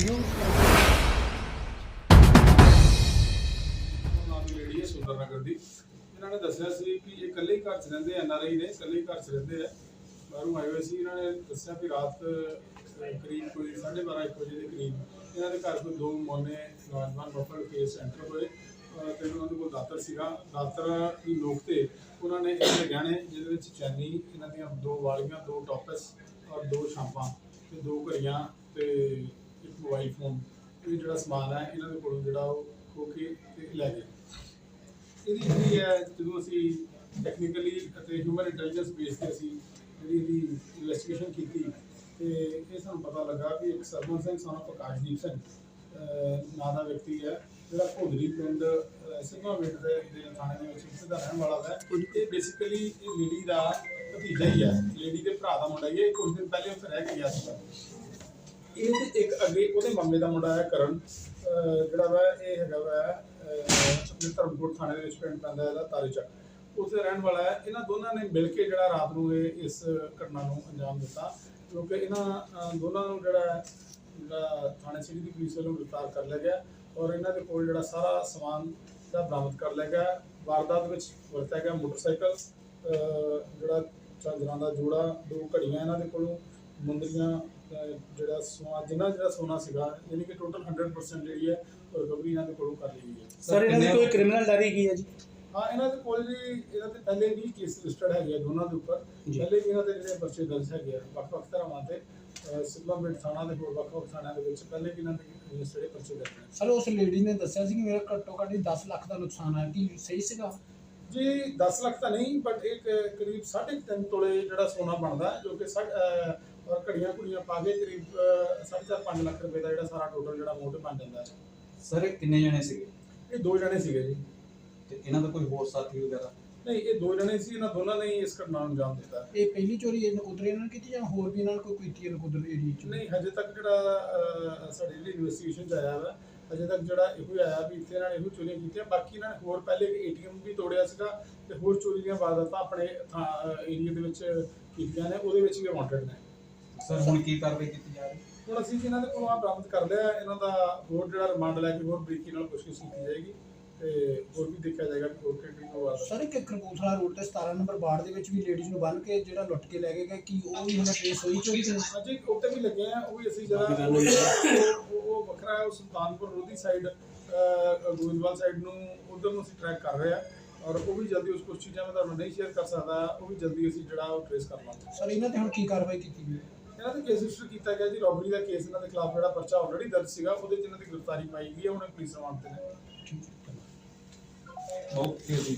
Video ਨਾਮ ਦੀ। Lady ਹੈ ਸੁੰਦਰ ਨਗਰ ਦੀ ਇਹਨਾਂ ਨੇ ਦੱਸਿਆ ਸੀ ਕਿ ਇਹ ਇਕੱਲੇ ਹੀ ਘਰ 'ਚ ਰਹਿੰਦੇ ਐ ਆਈ ਨੇ ਇਕੱਲੇ ਹੀ ਘਰ 'ਚ ਰਹਿੰਦੇ ਆ। ਬਾਹਰੋਂ ਆਏ ਹੋਏ ਸੀ ਇਹਨਾਂ ਨੇ ਦੱਸਿਆ ਕਿ ਰਾਤ ਅਹ, ਕਰੀਬ ਕੋਈ 12:30 1 ਵਜੇ ਦੇ ਕਰੀਬ ਇਹਨਾਂ ਦੇ ਘਰ ਕੋਈ ਦੋ ਮੋਨੇ ਨੌਜਵਾਨ ਬਫਲ ਕੇਸ ਐਂਟਰ ਹੋਏ ਅਹ, ਤੇ ਉਹਨਾਂ ਦੇ ਕੋਲ ਦਾਤਰ ਸੀਗਾ। ਦਾਤਰ ਦੀ ਨੋਕ ਤੇ ਉਹਨਾਂ ਨੇ ਇਹਦੇ ਗਹਿਣੇ ਜਿਹਦੇ ਵਿੱਚ ਚੈਨੀ ਇਹਨਾਂ ਦੀਆਂ ਦੋ ਵਾਲੀਆਂ ਦੋ ਟੋਪਸ ਔਰ ਦੋ ਸ਼ਾਂਪਾਂ ਤੇ ਦੋ ਘੜੀਆਂ ਤੇ ਮੋਬਾਈਲ ਫੋਨ, ਇਹ ਜਿਹੜਾ ਸਮਾਨ ਹੈ, ਇਹਨਾਂ ਦੇ ਕੋਲੋਂ ਜਿਹੜਾ ਉਹ ਖੋ ਕੇ ਤੇ ਲੈ ਗਏ। ਇਹਦੀ ਜਿਹੜੀ ਹੈ, ਜਦੋਂ ਅਸੀਂ ਟੈਕਨੀਕਲੀ ਅਤੇ ਹਿਊਮਨ ਇੰਟੈਲੀਜੈਂਸ ਬੇਸ ਤੇ ਅਸੀਂ ਜਿਹੜੀ ਇਹਦੀ ਇਨਵੈਸਟੀਗੇਸ਼ਨ ਕੀਤੀ, ਤੇ ਇਹ ਸਾਨੂੰ ਪਤਾ ਲੱਗਾ ਕਿ ਇੱਕ ਸਰਵਨ ਸਿੰਘ ਸਾਨੂੰ ਪ੍ਰਕਾਸ਼ਦੀਪ ਸਿੰਘ ਨਾਂ ਦਾ ਵਿਅਕਤੀ ਹੈ, ਜਿਹੜਾ ਭੋਦਰੀ ਪਿੰਡ ਸਿੰਘਾ ਪਿੰਡ ਦੇ ਦੇ ਥਾਣੇ ਦੇ ਵਿੱਚ ਇਸ ਰਹਿਣ ਵਾਲਾ ਹੈ। ਇਹ ਬੇਸਿਕਲੀ ਇਹ ਲੇਡੀ ਦਾ ਭਤੀਜਾ ਹੀ ਹੈ। ਲੇਡੀ ਦੇ ਭਰਾ ਦਾ ਮੁੰਡਾ ਹੀ ਹੈ। ਇਹ ਕੁਝ ਦਿਨ ਪਹਿਲੇ ਉੱਥੇ ਰਹਿ ਕੇ ਗਿਆ ਸੀਗਾ। ਇਹ ਤੇ ਇੱਕ ਅੱਗੇ ਉਹਦੇ ਮਾਮੇ ਦਾ ਮੁੰਡਾ ਹੈ ਕਰਨ ਜਿਹੜਾ ਵਾ ਇਹ ਹੈਗਾ ਵਾ ਆਪਣੇ ਧਰਮਕੋਟ ਥਾਣੇ ਦੇ ਵਿੱਚ ਪਿੰਡ ਪੈਂਦਾ ਇਹਦਾ ਤਾਰੀਚਾ ਉੱਥੇ ਰਹਿਣ ਵਾਲਾ ਹੈ। ਇਹਨਾਂ ਦੋਨਾਂ ਨੇ ਮਿਲ ਕੇ ਜਿਹੜਾ ਰਾਤ ਨੂੰ ਇਹ ਇਸ ਘਟਨਾ ਨੂੰ ਅੰਜਾਮ ਦਿੱਤਾ। ਕਿਉਂਕਿ ਇਹਨਾਂ ਦੋਨਾਂ ਨੂੰ ਜਿਹੜਾ ਹੈ, ਜਿਹੜਾ ਥਾਣੇ ਸਿਟੀ ਦੀ ਪੁਲਿਸ ਵੱਲੋਂ ਗ੍ਰਿਫਤਾਰ ਕਰ ਲਿਆ ਗਿਆ ਔਰ ਇਹਨਾਂ ਦੇ ਕੋਲ ਜਿਹੜਾ ਸਾਰਾ ਸਮਾਨ ਦਾ ਬਰਾਮਦ ਕਰ ਲਿਆ ਗਿਆ। ਵਾਰਦਾਤ ਵਿੱਚ ਵਰਤਿਆ ਗਿਆ ਮੋਟਰਸਾਈਕਲ ਜਿਹੜਾ ਚਾਂਦਰਾਂ ਦਾ ਜੋੜਾ ਦੋ ਘੜੀਆਂ ਇਹਨਾਂ ਦੇ ਕੋਲੋਂ ਮੁੰਦਰੀਆਂ ਜਿਹੜਾ ਸੋਨਾ ਜਿੰਨਾ ਜਿਹੜਾ ਸੋਨਾ ਸੀਗਾ ਯਾਨੀ ਕਿ ਟੋਟਲ 100% ਜਿਹੜੀ ਹੈ ਉਹ ਰਿਕਵਰੀ ਇਹਨਾਂ ਦੇ ਕੋਲੋਂ ਕਰ ਲਈ ਗਈ ਹੈ। ਸਰ ਇਹਨਾਂ ਦੀ ਕੋਈ ਕ੍ਰਿਮੀਨਲ ਡਾਇਰੀ ਕੀ ਹੈ ਜੀ? ਹਾਂ ਇਹਨਾਂ ਦੇ ਕੋਲ ਜੀ ਇਹਨਾਂ ਤੇ ਪਹਿਲੇ ਵੀ ਕੇਸ ਰਜਿਸਟਰਡ ਹੈਗੇ ਆ ਦੋਨਾਂ ਦੇ ਉੱਪਰ। ਪਹਿਲੇ ਵੀ ਇਹਨਾਂ ਦੇ ਜਿਹੜੇ ਪਰਚੇ ਦਰਜ ਹੈਗੇ ਆ ਵੱਖ-ਵੱਖ ਤਰ੍ਹਾਂ ਤੇ ਸਿੱਧਾ ਬਿਟ ਥਾਣਾ ਦੇ ਹੋਰ ਵੱਖ-ਵੱਖ ਥਾਣਿਆਂ ਦੇ ਵਿੱਚ ਪਹਿਲੇ ਵੀ ਇਹਨਾਂ ਦੇ ਰਜਿਸਟਰਡ ਪਰਚੇ ਦਰਜ ਨੇ। ਸਰ ਉਸ ਲੇਡੀ ਨੇ ਦੱਸਿਆ ਸੀ ਕਿ ਮੇਰਾ ਘੱਟੋ ਘੱਟ ਹੀ 10 ਲੱਖ ਦਾ ਨੁਕਸਾਨ ਆਇਆ ਕੀ ਸਹੀ ਸੀਗਾ? ਜੀ 10 ਲੱਖ ਤਾਂ ਨਹੀਂ ਬਟ ਇੱਕ ਕਰੀਬ 3.5 ਤੋਲੇ ਜਿਹੜਾ ਸੋਨਾ ਬਣਦਾ ਹੈ, ਜੋ ਕਿ ਘੜੀਆਂ ਕੁੜੀਆਂ ਪਾ ਕੇ ਕਰੀਬ 4.5 5 ਲੱਖ ਰੁਪਏ ਦਾ ਜਿਹੜਾ ਸਾਰਾ ਟੋਟਲ ਜਿਹੜਾ ਅਮਾਉਂਟ ਬਣ ਜਾਂਦਾ ਹੈ। ਸਰ ਇਹ ਕਿੰਨੇ ਜਣੇ ਸੀਗੇ? ਇਹ ਦੋ ਜਣੇ ਸੀਗੇ ਜੀ। ਤੇ ਇਹਨਾਂ ਦਾ ਕੋਈ ਹੋਰ ਸਾਥੀ ਵਗੈਰਾ? ਨਹੀਂ ਇਹ ਦੋ ਜਣੇ ਸੀ ਇਹਨਾਂ ਦੋਨਾਂ ਨੇ ਹੀ ਇਸ ਘਟਨਾ ਨੂੰ ਅੰਜਾਮ ਦਿੱਤਾ ਇਹ ਪਹਿਲੀ ਚੋਰੀ ਇਹਨਾਂ ਉਧਰ ਇਹਨਾਂ ਨੇ ਕੀਤੀ ਜਾਂ ਹੋਰ ਵੀ ਇਹਨਾਂ ਨੇ ਕੋਈ ਕੀਤੀ ਹੈ ਉਧਰ ਏਰੀਆ ਚ ਨਹੀਂ ਹਜੇ ਤੱਕ ਜਿਹੜਾ ਸਾਡੀ ਜਿਹੜੀ ਇਨਵੈਸਟੀਗੇਸ਼ਨ ਚ ਆਇਆ ਵਾ ਹਜੇ ਤੱਕ ਜਿਹੜਾ ਇਹੋ ਆਇਆ ਵੀ ਇੱਥੇ ਇਹਨਾਂ ਨੇ ਇਹੋ ਚੋਰੀਆਂ ਕੀਤੀਆਂ। ਬਾਕੀ ਇਹਨਾਂ ਨੇ ਹੋਰ ਪਹਿਲੇ ਇੱਕ ਏਟੀਐਮ ਵੀ ਤੋੜਿਆ ਸੀਗਾ ਤੇ ਹੋਰ ਚੋਰੀ ਦੀਆਂ ਵਾਰਦਾਤਾਂ ਆਪਣੇ ਏਰੀਆ ਦੇ ਵਿੱਚ ਕੀਤੀਆਂ ਨੇ ਉਹਦੇ ਵਿੱਚ ਵੀ ਵਾਂਟਡ ਨੇ। ਸਰ ਹੁਣ ਕੀ ਕਾਰਵਾਈ ਕੀਤੀ ਜਾ ਰਹੀ? ਹੁਣ ਅਸੀਂ ਇਹਨਾਂ ਦੇ ਕੋਲੋਂ ਆ ਬਰਾਮਦ ਕਰ ਲਿਆ। ਇਹਨਾਂ ਦਾ ਹੋਰ ਜਿਹੜਾ ਰਿਮਾਂਡ ਲੈ ਕੇ ਹੋਰ ਬਰੀਕੀ ਨਾਲ ਪੁੱਛਗਿੱਛ ਕੀਤੀ ਜਾਏਗੀ ਤੇ ਹੋਰ ਵੀ ਦੇਖਿਆ ਜਾਏਗਾ ਕਿ ਹੋਰ ਕਿਹੜੀ ਨੂੰ ਵਾਰਦਾਤ ਸਰ ਇੱਕ ਕਪੂਰਥਲਾ ਰੋਡ ਤੇ 17 ਨੰਬਰ ਬਾੜ ਦੇ ਵਿੱਚ ਵੀ ਲੇਡੀਜ਼ ਨੂੰ ਬੰਨ ਕੇ ਜਿਹੜਾ ਲੁੱਟ ਕੇ ਲੈ ਗਏ ਕੀ ਉਹ ਵੀ ਹੁਣ ਟ੍ਰੇਸ ਹੋਈ ਚੋਰੀ ਤੇ ਹਾਂਜੀ ਉੱਤੇ ਵੀ ਲੱਗੇ ਆ ਉਹ ਵੀ ਅਸੀਂ ਜਰਾ ਉਹ ਵੱਖਰਾ ਹੈ ਉਹ ਸੁਲਤਾਨਪੁਰ ਲੋਧੀ ਸਾਈਡ ਗੋਇੰਦਵਾਲ ਸਾਈਡ ਨੂੰ ਉਧਰ ਨੂੰ ਅਸੀਂ ਟਰੈਕ ਕਰ ਰਹੇ ਆ ਔਰ ਉਹ ਵੀ ਜਲਦੀ ਉਸ ਕੁਝ ਚੀਜ਼ਾਂ ਮੈਂ ਤੁਹਾਨੂੰ ਨਹੀਂ ਸ਼ੇਅਰ ਕਰ ਸਕਦਾ ਉਹ ਵੀ ਜਲਦੀ ਅਸੀਂ ਜਿਹੜਾ ਉਹ ਟ੍ਰੇਸ ਕਰ ਲਾਂਗੇ। ਸਰ ਇਹਨਾਂ ਤੇ ਹੁਣ ਕੀ ਕਾਰਵਾਈ ਕੀਤੀ ਗਈ? ਇਹਨਾਂ ਦੇ ਕੇਸ ਰਜਿਸਟਰ ਕੀਤਾ ਗਿਆ ਜੀ ਰੋਬਰੀ ਦਾ ਕੇਸ ਇਹਨਾਂ ਦੇ ਖਿਲਾਫ ਜਿਹੜਾ ਪਰਚਾ ਆਲਰੇਡੀ ਦਰਜ ਸੀਗਾ ਉਹਦੇ 'ਚ ਇਹਨਾਂ ਦੀ ਗ੍ਰਿਫਤਾਰੀ ਪਾਈ ਗਈ ਹੈ ਹੁਣ ਪੁਲਿਸ ਰਿਮਾਂਡ ਤੇ ਨੇ। ਓਕੇ ਜੀ।